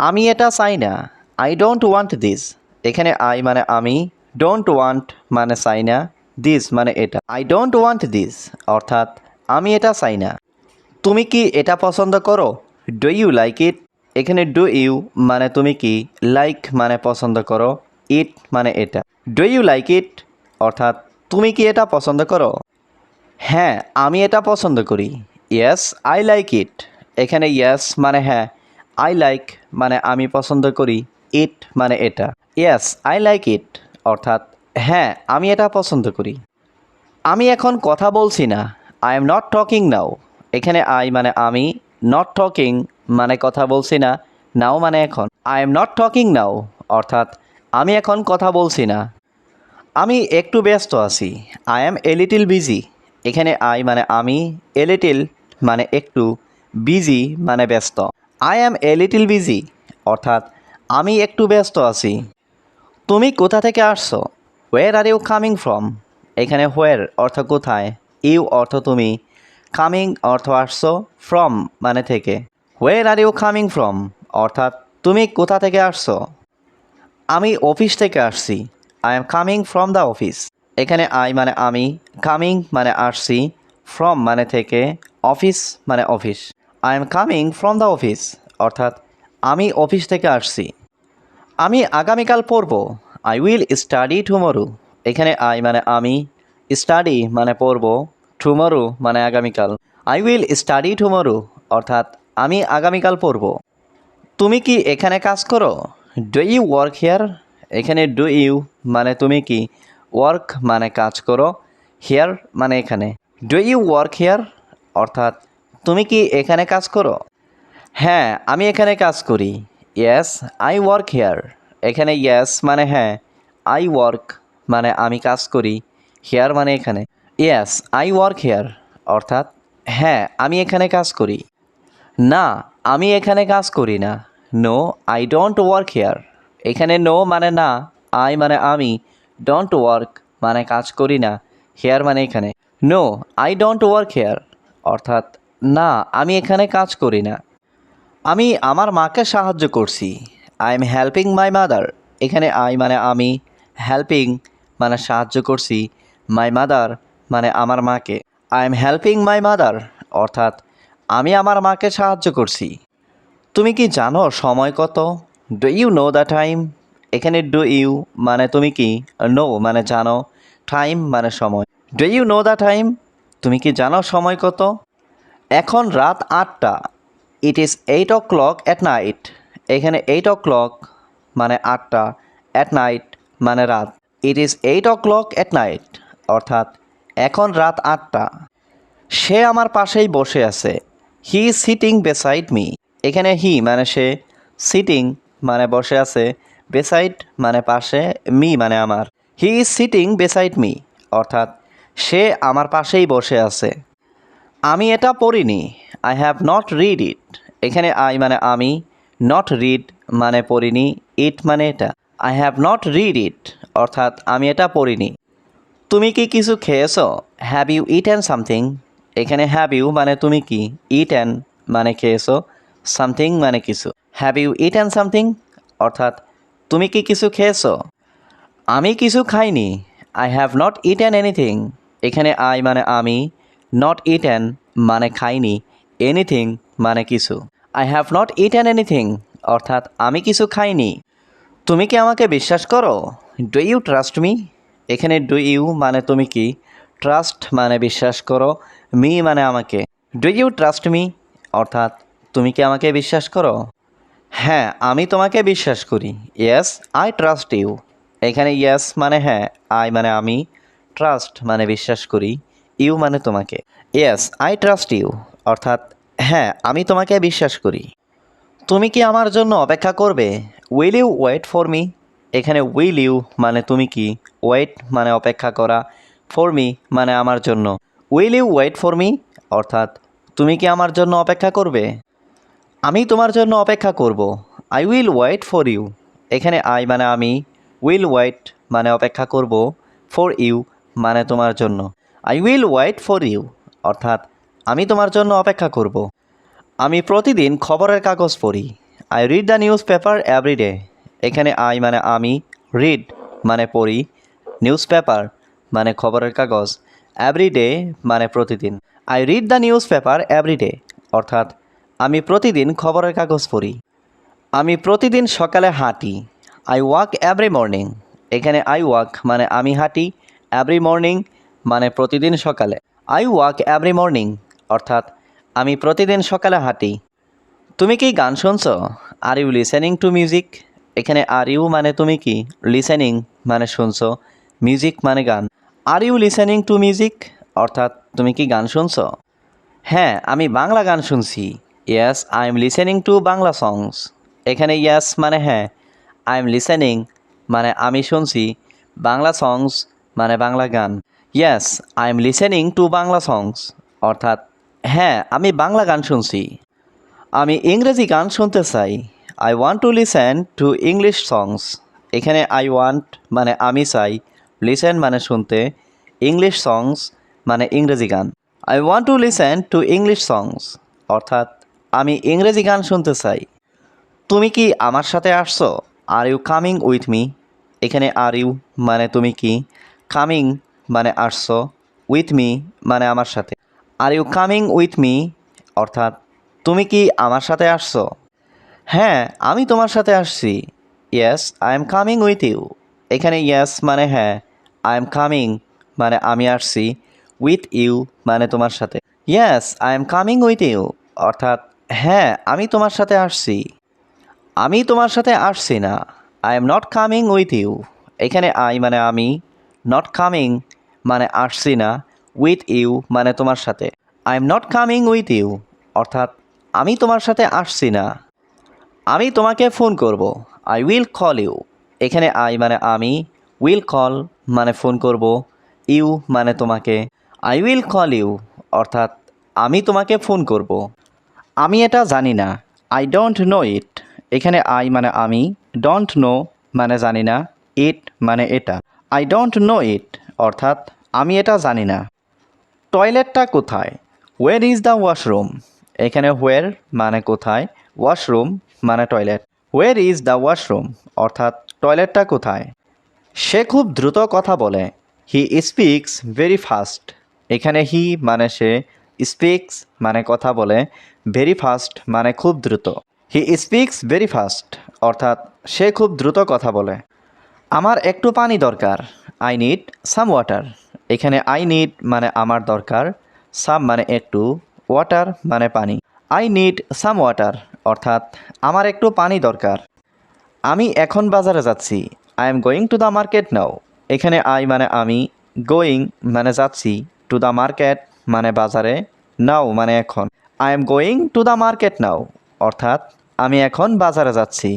আমি এটা চাই না। আই ডোন্ট ওয়ান্ট দিস এখানে আই মানে আমি। ডোন্ট ওয়ান্ট মানে চাই না। দিস মানে এটা। আই ডোন্ট ওয়ান্ট দিস অর্থাৎ আমি এটা চাই না। তুমি কি এটা পছন্দ করো? ডু ইউ লাইক ইট এখানে ডু ইউ মানে তুমি কি? লাইক মানে পছন্দ করো। ইট মানে এটা। ডু ইউ লাইক ইট অর্থাৎ তুমি কি এটা পছন্দ করো? হ্যাঁ আমি এটা পছন্দ করি। ইয়েস আই লাইক ইট এখানে ইয়েস মানে হ্যাঁ। আই লাইক মানে আমি পছন্দ করি ইট মানে এটা। ইয়েস আই লাইক ইট অর্থাৎ হ্যাঁ আমি এটা পছন্দ করি। আমি এখন কথা বলছি না I am not talking now এখানে আই মানে আমি নট টকিং মানে কথা বলছি না নাও মানে এখন। I am not talking now অর্থাৎ, আমি এখন কথা বলছি না। আমি একটু ব্যস্ত আছি I am a little busy এখানে আই মানে আমি এ লিটিল মানে একটু বিজি মানে ব্যস্ত। I am a little busy অর্থাৎ, আমি একটু ব্যস্ত আছি। তুমি কোথা থেকে আসছো? Where are you coming from এখানে হোয়ের অর্থ কোথায়? ইউ অর্থ তুমি। কামিং অর্থ আসছো ফ্রম মানে থেকে। Where are you coming from অর্থাৎ, তুমি কোথা থেকে আসছো? আমি অফিস থেকে আসছি। I am coming from the office এখানে আই মানে আমি কামিং মানে আসছি। ফ্রম মানে থেকে অফিস মানে office I am coming from the office অর্থাৎ, আমি অফিস থেকে আসছি। আমি আগামীকাল পড়ব। আই উইল স্টাডি টুমরু এখানে আই মানে আমি স্টাডি মানে পড়ব। টুমরু মানে আগামীকাল। আই উইল স্টাডি টুমরু অর্থাৎ, আমি আগামীকাল পড়ব। তুমি কি এখানে কাজ করো? ডু ইউ ওয়ার্ক হেয়ার এখানে ডু ইউ মানে তুমি কি? ওয়ার্ক মানে কাজ করো। হেয়ার মানে এখানে। ডু ইউ ওয়ার্ক হেয়ার অর্থাৎ তুমি কি এখানে কাজ করো? হ্যাঁ আমি এখানে কাজ করি। ইয়েস আই ওয়ার্ক হেয়ার এখানে ইয়েস মানে হ্যাঁ আই ওয়ার্ক মানে আমি কাজ করি। হেয়ার মানে এখানে। ইয়েস আই ওয়ার্ক হেয়ার অর্থাৎ হ্যাঁ আমি এখানে কাজ করি। না, আমি এখানে কাজ করি না। No I don't work here এখানে নো মানে না আই মানে আমি। ডোন্ট ওয়ার্ক মানে কাজ করি না। হেয়ার মানে এখানে। No I don't work here অর্থাৎ না, আমি এখানে কাজ করি না। আমি আমার মাকে সাহায্য করছি। I am helping my mother এখানে আই মানে আমি হেল্পিং মানে সাহায্য করছি। মাই মাদার মানে আমার মাকে। I am helping my mother অর্থাৎ, আমি আমার মাকে সাহায্য করছি। তুমি কি জানো সময় কত? Do you know the time এখানে ডু ইউ মানে তুমি কি? নো মানে জানো। টাইম মানে সময়। Do you know the time তুমি কি জানো সময় কত? এখন রাত আটটা। It is eight o'clock at night এখানে এইট ও ক্লক মানে আটটা অ্যাট নাইট মানে রাত। It is eight o'clock at night অর্থাৎ এখন রাত আটটা। সে আমার পাশেই বসে আছে। হি সিটিং বেসাইড মি এখানে হি মানে সে সিটিং মানে বসে আছে। বেসাইড মানে পাশে মি মানে আমার। He is sitting beside me অর্থাৎ সে আমার পাশেই বসে আছে। আমি এটা পড়িনি। I have not read it এখানে আই মানে আমি নট রিড মানে পড়িনি ইট মানে এটা। I have not read it অর্থাৎ আমি এটা পড়িনি। তুমি কি কিছু খেয়েছো? Have you it and something এখানে হ্যাভ ইউ মানে তুমি কি? ইট অ্যান্ড মানে খেয়েছো। সামথিং মানে কিছু। Have you it and something অর্থাৎ তুমি কি কিছু খেয়েছো? আমি কিছু খাইনি। I have not eaten anything এখানে আই মানে আমি নট ইট অ্যান মানে খাইনি এনিথিং মানে কিছু। I have not eaten anything অর্থাৎ আমি কিছু খাইনি। তুমি কি আমাকে বিশ্বাস করো? ডু ইউ ট্রাস্ট মি এখানে ডু ইউ মানে তুমি কি? ট্রাস্ট মানে বিশ্বাস করো মি মানে আমাকে। ডু ইউ ট্রাস্ট মি অর্থাৎ তুমি কি আমাকে বিশ্বাস করো? হ্যাঁ আমি তোমাকে বিশ্বাস করি। ইয়েস আই ট্রাস্ট ইউ এখানে ইয়েস মানে হ্যাঁ আই মানে আমি। ট্রাস্ট মানে বিশ্বাস করি। ইউ মানে তোমাকে। ইয়েস আই ট্রাস্ট ইউ অর্থাৎ হ্যাঁ আমি তোমাকে বিশ্বাস করি। তুমি কি আমার জন্য অপেক্ষা করবে? Will you wait for me এখানে উইল ইউ মানে তুমি কি? ওয়েট মানে অপেক্ষা করা। ফর মি মানে আমার জন্য। Will you wait for me অর্থাৎ, তুমি কি আমার জন্য অপেক্ষা করবে? আমি তোমার জন্য অপেক্ষা করব। I will wait for you এখানে আই মানে আমি। উইল ওয়েট মানে অপেক্ষা করব। ফর ইউ মানে তোমার জন্য। I will wait for you অর্থাৎ, আমি তোমার জন্য অপেক্ষা করব। আমি প্রতিদিন খবরের কাগজ পড়ি। I read the newspaper everyday এখানে আই মানে আমি রিড মানে পড়ি। নিউজ পেপার মানে খবরের কাগজ। এভরিডে মানে প্রতিদিন। I read the newspaper everyday অর্থাৎ, আমি প্রতিদিন খবরের কাগজ পড়ি। আমি প্রতিদিন সকালে হাঁটি। আই ওয়াক এভরি মর্নিং এখানে আই ওয়াক মানে আমি হাঁটি। এভরি মর্নিং মানে প্রতিদিন সকালে। আই ওয়াক এভরি মর্নিং অর্থাৎ আমি প্রতিদিন সকালে হাঁটি। তুমি কি গান শুনছো? Are you listening to music এখানে আর ইউ মানে তুমি কি? লিসেনিং মানে শুনছো। মিউজিক মানে গান। Are you listening to music অর্থাৎ তুমি কি গান শুনছো? হ্যাঁ আমি বাংলা গান শুনছি। Yes I am listening to Bangla songs এখানে ইয়াস মানে হ্যাঁ। আই এম লিসেনিং মানে আমি শুনছি। বাংলা সংস মানে বাংলা গান। Yes I am listening to Bangla songs অর্থাৎ হ্যাঁ আমি বাংলা গান শুনছি। আমি ইংরেজি গান শুনতে চাই। I want to listen to English songs এখানে আই ওয়ান্ট মানে আমি চাই। লিসেন মানে শুনতে। ইংলিশ সংস মানে ইংরেজি গান। I want to listen to English songs অর্থাৎ, আমি ইংরেজি গান শুনতে চাই। তুমি কি আমার সাথে আসছো? Are you coming with me এখানে আর ইউ মানে তুমি কি? কামিং মানে আসছো উইথ মি মানে আমার সাথে। Are you coming with me অর্থাৎ, তুমি কি আমার সাথে আসছো? হ্যাঁ আমি তোমার সাথে আসছি। Yes I am coming with you এখানে ইয়েস মানে হ্যাঁ আই এম কামিং মানে আমি আসছি। উইথ ইউ মানে তোমার সাথে। Yes I am coming with you অর্থাৎ হ্যাঁ আমি তোমার সাথে আসছি। আমি তোমার সাথে আসছি না। I am not coming with you এখানে আই মানে আমি নট কামিং মানে আসছি না উইথ ইউ মানে তোমার সাথে। I am not coming with you অর্থাৎ আমি তোমার সাথে আসছি না। আমি তোমাকে ফোন করব আই উইল কল ইউ এখানে আই মানে আমি উইল কল মানে ফোন করব ইউ মানে তোমাকে। আই উইল কল ইউ অর্থাৎ আমি তোমাকে ফোন করব। আমি এটা জানি না আই ডোন্ট নো ইট এখানে আই মানে আমি ডোন্ট নো মানে জানি না ইট মানে এটা। আই ডোন্ট নো ইট অর্থাৎ আমি এটা জানি না। টয়লেটটা কোথায়? ওয়ের ইজ দ্য ওয়াশরুম এখানে হোয়ের মানে কোথায়? ওয়াশরুম মানে toilet. Where is the washroom অর্থাৎ টয়লেটটা কোথায়? সে খুব দ্রুত কথা বলে। হি স্পিক্স ভেরি ফাস্ট এখানে হি মানে সে স্পিক্স মানে কথা বলে। ভেরি ফাস্ট মানে খুব দ্রুত। হি স্পিক্স ভেরি ফাস্ট অর্থাৎ সে খুব দ্রুত কথা বলে। আমার একটু পানি দরকার। আই নিড সাম ওয়াটার এখানে আই নিড মানে আমার দরকার সাম মানে একটু ওয়াটার মানে পানি। আই নিড সাম ওয়াটার অর্থাৎ আমার একটু পানি দরকার। আমি এখন বাজারে যাচ্ছি I am going to the market now এখানে আই মানে আমি গোয়িং মানে যাচ্ছি টু দ্য মার্কেট মানে বাজারে নাও মানে এখন। I am going to the market now অর্থাৎ আমি এখন বাজারে যাচ্ছি।